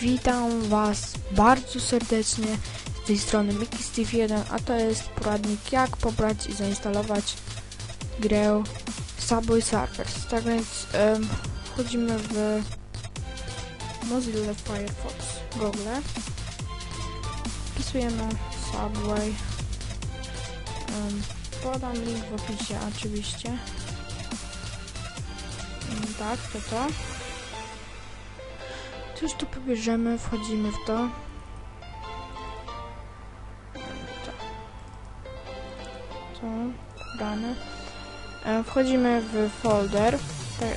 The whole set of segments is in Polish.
Witam Was bardzo serdecznie z tej strony Mickey Steve 1, a to jest poradnik jak pobrać i zainstalować grę Subway Surfers. Tak więc em, wchodzimy w Mozilla Firefox Google. Wpisujemy Subway. Em, podam link w opisie oczywiście. Mm, Tak, to to. Coś tu pobierzemy, wchodzimy w to. To. To, dane. E, wchodzimy w folder. Te, e,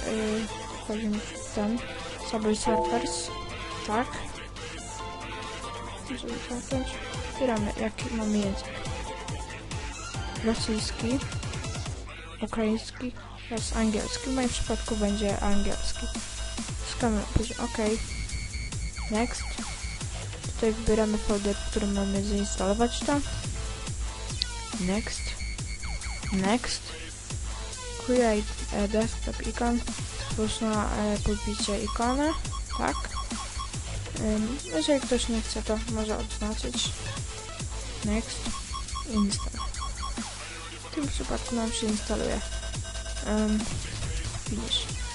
wchodzimy w ten. Subway Surfers. Tak. Żeby zamknąć. Wybieramy, jaki mamy język. Rosyjski. Ukraiński oraz angielski. W moim przypadku będzie angielski. Skamy, OK. Next. Tutaj wybieramy folder, w którym mamy zainstalować to. Next. Next. Create a desktop icon. Spójrz na e, podbicie ikony. Tak. Ym, jeżeli ktoś nie chce, to może odznaczyć. Next. Install. W tym przypadku nam się instaluje. Um, finish.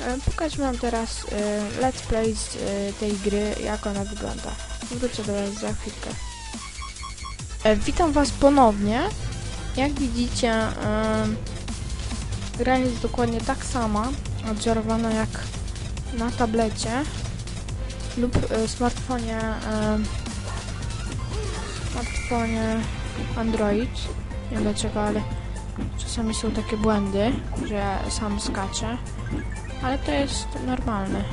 E, Pokażę wam teraz e, let's play z e, tej gry, jak ona wygląda. Wrócę do was za chwilkę. Witam was ponownie. Jak widzicie, e, gra jest dokładnie tak sama, odwzorowana jak na tablecie lub e, smartfonie e, smartfonie Android. Nie wiem dlaczego, ale czasami są takie błędy, że sam skacze. Ale to jest normalne.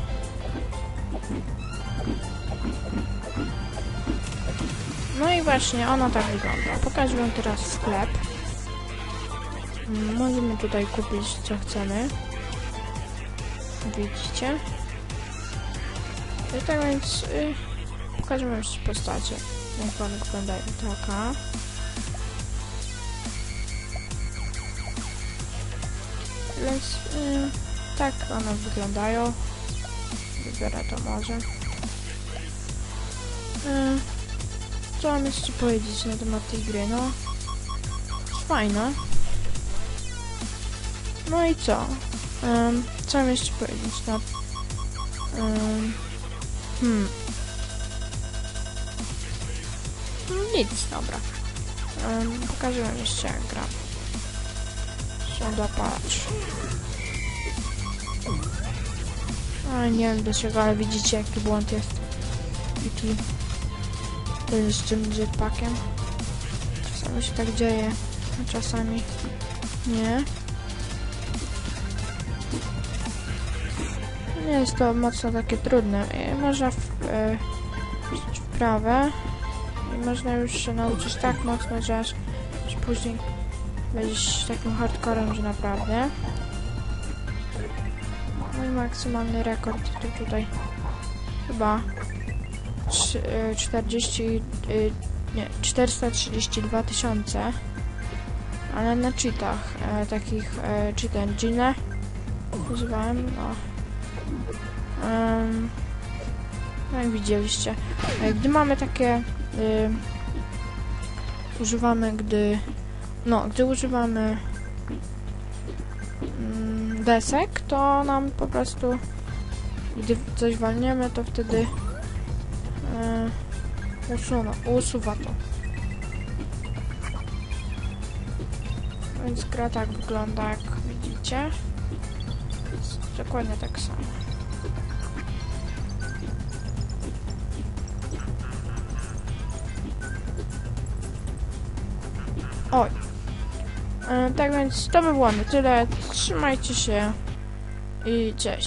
No i właśnie, ona tak wygląda. Pokażę wam teraz sklep. Możemy tutaj kupić co chcemy. Widzicie? I tak więc y, pokażę wam postacie. Jak one wyglądają. Taka. Więc y, tak one wyglądają. Wybiorę to może. E, co mam jeszcze powiedzieć na temat tej gry? No, fajna. No i co? Em, co mam jeszcze powiedzieć? No, em, hmm. Nic, dobra. Um, pokażę wam jeszcze jak gram. Są dopalacz. Nie wiem dlaczego, ale widzicie jaki błąd jest. Jaki jest z tym jetpackiem. Czasami się tak dzieje, a czasami nie. Nie jest to mocno takie trudne. I można w, e, w prawe i można już się nauczyć tak mocno, że aż, że później będziesz takim hardcorem, że naprawdę. Mój maksymalny rekord to tutaj chyba trzy- e, 40, e, nie, 432 tysiące, ale na cheatach, e, takich e, cheat engine używałem, no. No jak widzieliście, E, gdy mamy takie, y, używamy, gdy, no, gdy używamy mm, desek, to nam po prostu gdy coś walniemy, to wtedy e, usuwa, usuwa to. Więc gra tak wygląda, jak widzicie. Jest dokładnie tak samo. Oj. E, tak więc to by było na tyle. Trzymajcie się i cześć.